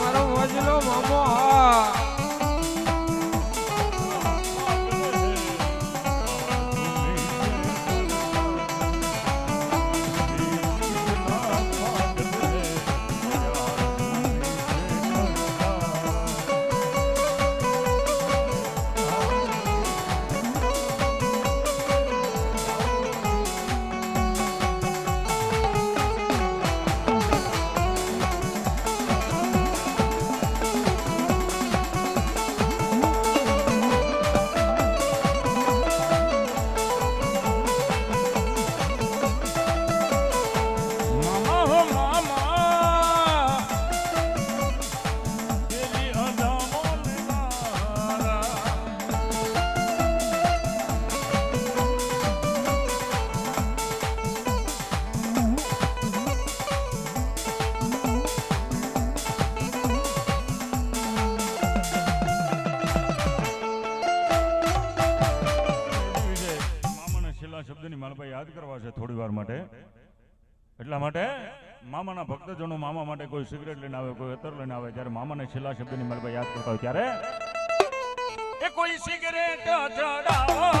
મારો વજલો મામો હા. મામાના શબ્દની માલભાઈ યાદ કરવા છે થોડી વાર માટે. એટલા માટે મામાના ભક્તજનો મામા માટે કોઈ સિગરેટ લઈને આવે, કોઈ અતર લઈને આવે, ત્યારે મામાને છેલ્લા શબ્દની માલભાઈ યાદ કરતા હોય ત્યારે, એ કોઈ સિગરેટ ચડાવો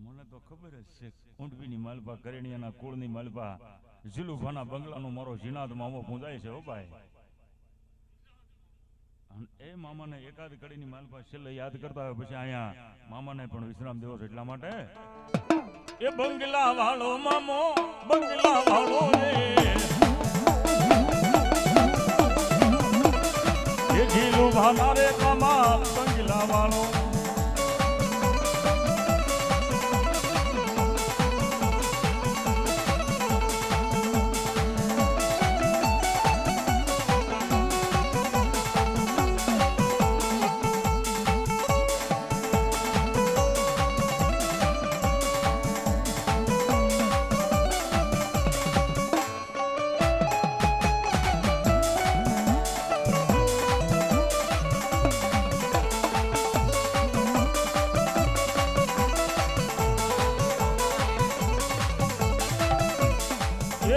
મને તો ખબર જ છે ઊંડવીની માલપા, કરેણિયાના કુળની માલપા જીલુભાના બંગલાનો મારો જીનાદ મામો પૂજાય છે, હો ભાઈ. એ મામાને એકાદ કડીની માલપા છેલ્લે યાદ કરતા હોય પછી અહીંયા મામાને પણ વિશ્રામ દેવો છે એટલા માટે. એ બંગલા વાળો મામો, બંગલા વાળો રે. એ જીલું ભાના રે બંગલા વાળો.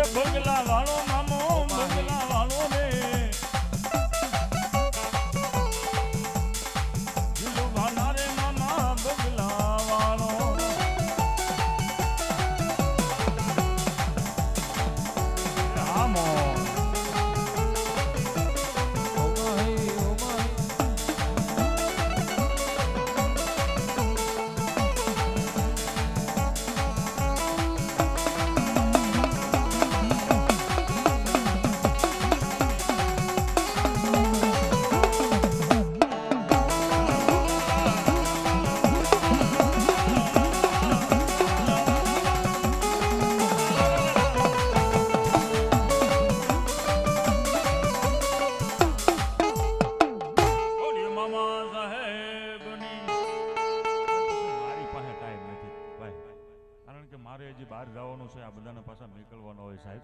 ભગલા વાળો વર્ષે આ બધાને પાછા નીકળવાના હોય સાહેબ.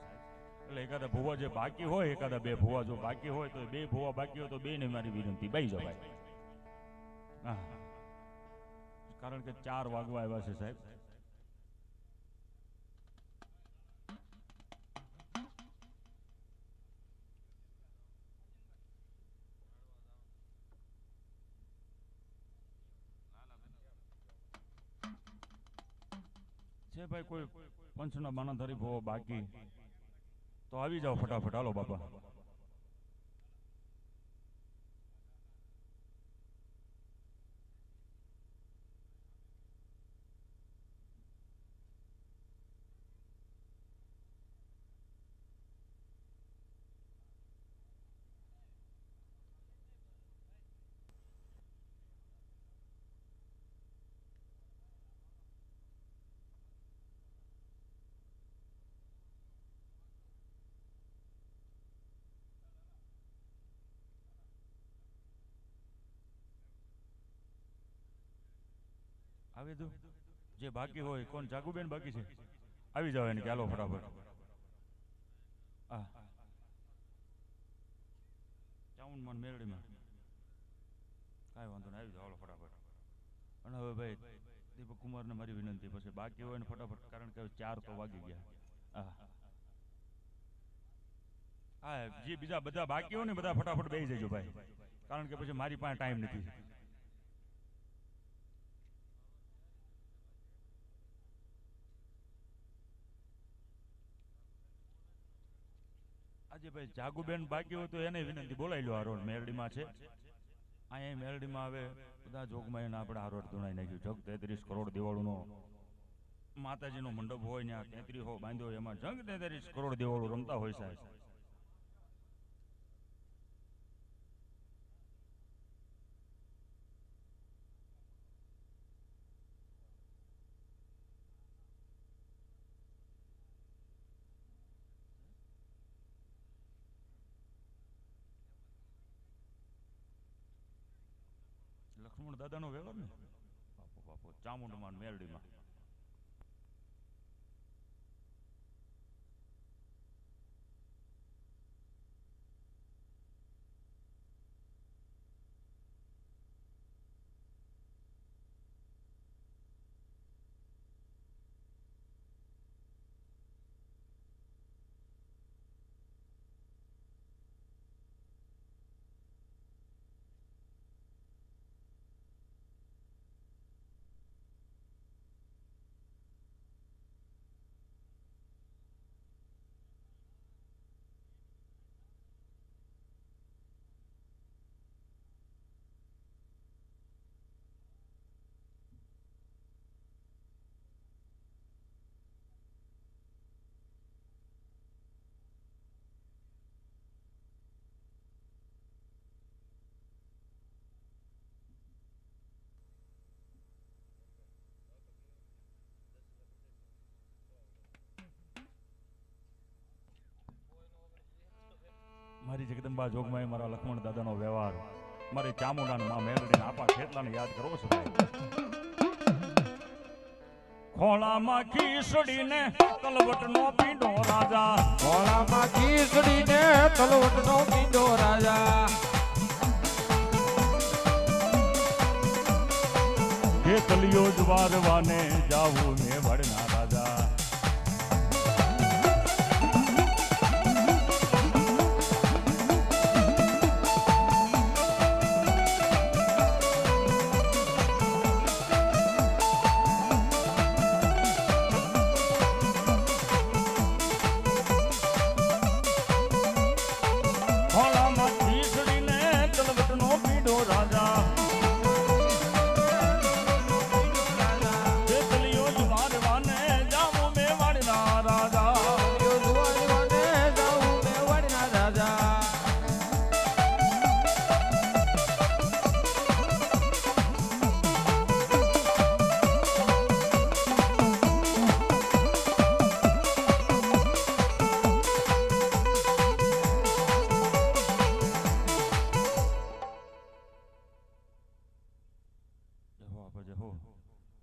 એટલે એકાદા ભૂવા જે બાકી હોય, એકાદા બે ભૂવા જો બાકી હોય, તો બે ભૂવા બાકી હોય તો બે ને મારી વિનંતી. બાઈ જવાય કારણ કે ચાર વાગવા આવ્યા છે સાહેબ. છે ભાઈ કોઈ પંચના માનાધારી ભવો બાકી. તો આવી જાઓ ફટાફટ. હાલો બાપા. આવી દો જે બાકી હોય, કોણ જાગુબેન બાકી છે? આવી જાવ એને હાલો ફટાફટ. હા ચાઉન મન મેરડીમાં. કાંઈ વાંધો નહીં, આવી જાવ ફટાફટ. અને હવે ભાઈ, દીપક કુમારને મારી વિનંતી પછી બાકી હોય ને ફટાફટ, કારણ કે ચાર તો વાગી ગયા. હા હા, જે બીજા બધા બાકી હોય ને બધા ફટાફટ બેસી જજો ભાઈ. કારણ કે પછી મારી પાસે ટાઈમ નથી. આજે ભાઈ જાગુબેન બાકી હોય તો એને વિનંતી. બોલાવી લો આરોડ મેરડીમાં છે. અહીંયા મેરડીમાં હવે બધા જોગમાં એને આપણે આરોડ ધૂણાઈ નાખ્યું. જગ તેત્રીસ કરોડ દેવાળુનો માતાજીનો મંડપ હોય ત્યાં તેત્રી હો બાંધ્યો એમાં જંગ તેત્રીસ કરોડ દેવાળું રમતા હોય સાહેબ. લક્ષ્મણ દાદાનો વેળો ને? બાપો બાપો ચામુંડમાં મેરડીમાં. મારી જગદંબા જોગમાં મારા લક્ષ્મણ દાદાનો વ્યવહાર. મારી ચામુંડાને માં મેલડીને આપા ખેતલાને યાદ કરવો છે ખોળામાં ખીસડીને તલવટનો પીંડો રાજા. ખોળામાં ખીસડીને તલવટનો પીંડો રાજા. જે જ વારવાને જાવું ને વડના રાજા.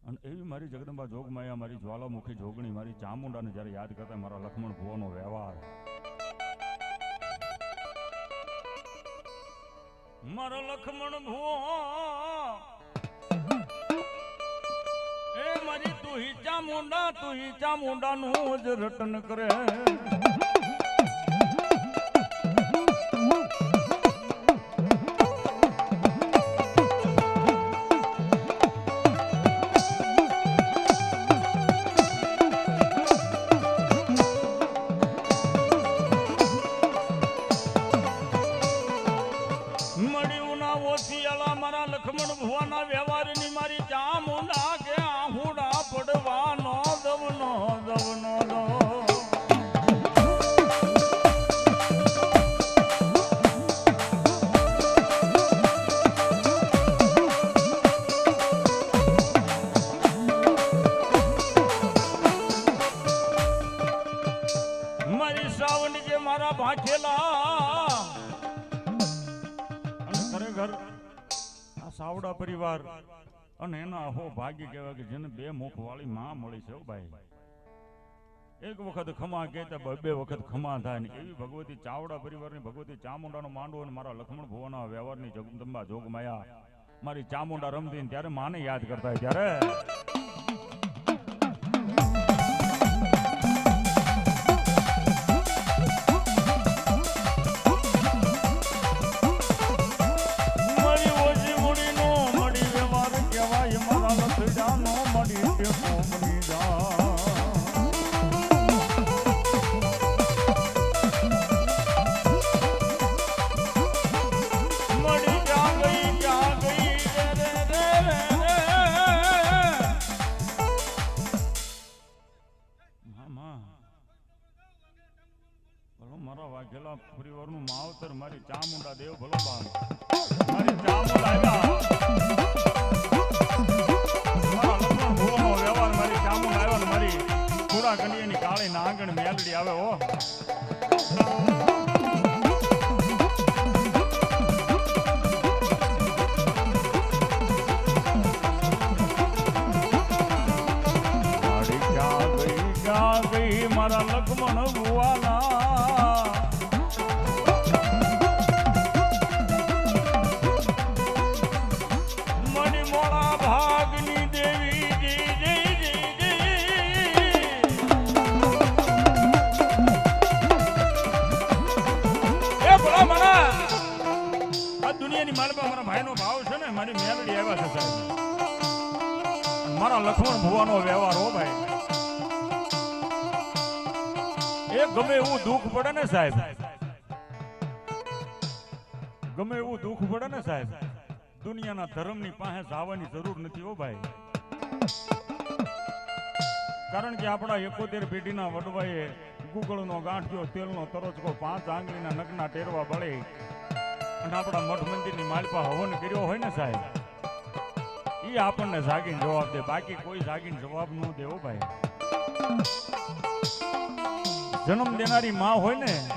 અને એવી મારી જગદંબા જોગમાયા, મારી જ્વાલામુખી જોગણી, મારી ચામુંડાને જ્યારે યાદ કરતા મારા લક્ષ્મણ ભુવાનો વ્યવહાર. મારો લક્ષ્મણ ભુવો, એ મારી તું ચામુંડા તું હી ચામુંડાનું જ રટન કરે. અને એના અહો ભાગ્ય કહેવાય કે જેને બે મુખ વાળી માં મળી છે ભાઈ. એક વખત ખમા કહેતા બે બે વખત ખમા થાય ને એવી ભગવતી ચાવડા પરિવારની ભગવતી ચામુંડાનો માંડવો અને મારા લક્ષ્મણ ભુવાના વ્યવહારની જગદંબા જોગમાયા. મારી ચામુંડા રમતી ત્યારે માને યાદ કરતા ત્યારે નાગણ મેલડી આવે હો. મારા લક્ષ્મણ મારા ભાઈનો ભાવ છે વ્યવહાર હો ભાઈ. એ ગમે એવું દુઃખ પડે ને સાહેબ. ગમે એવું દુઃખ પડે ને સાહેબ. દુનિયાના ધર્મની પાસે જવાની જરૂર નથી હો ભાઈ. કારણ કે આપણા એકોતેર પેઢીના વડવાએ ગુગળનો ગાંઠ્યો, તેલનો તરોચકો, પાંચ આંગળીના નગના ટેરવા બળે અને આપણા મઠ મંદિરની માલપા હવન કર્યો હોય ને સાહેબ? એ આપણને જાગીને જવાબ દે. બાકી કોઈ જાગીને જવાબ ન દેવો ભાઈ. જન્મ દેનારી માં હોય ને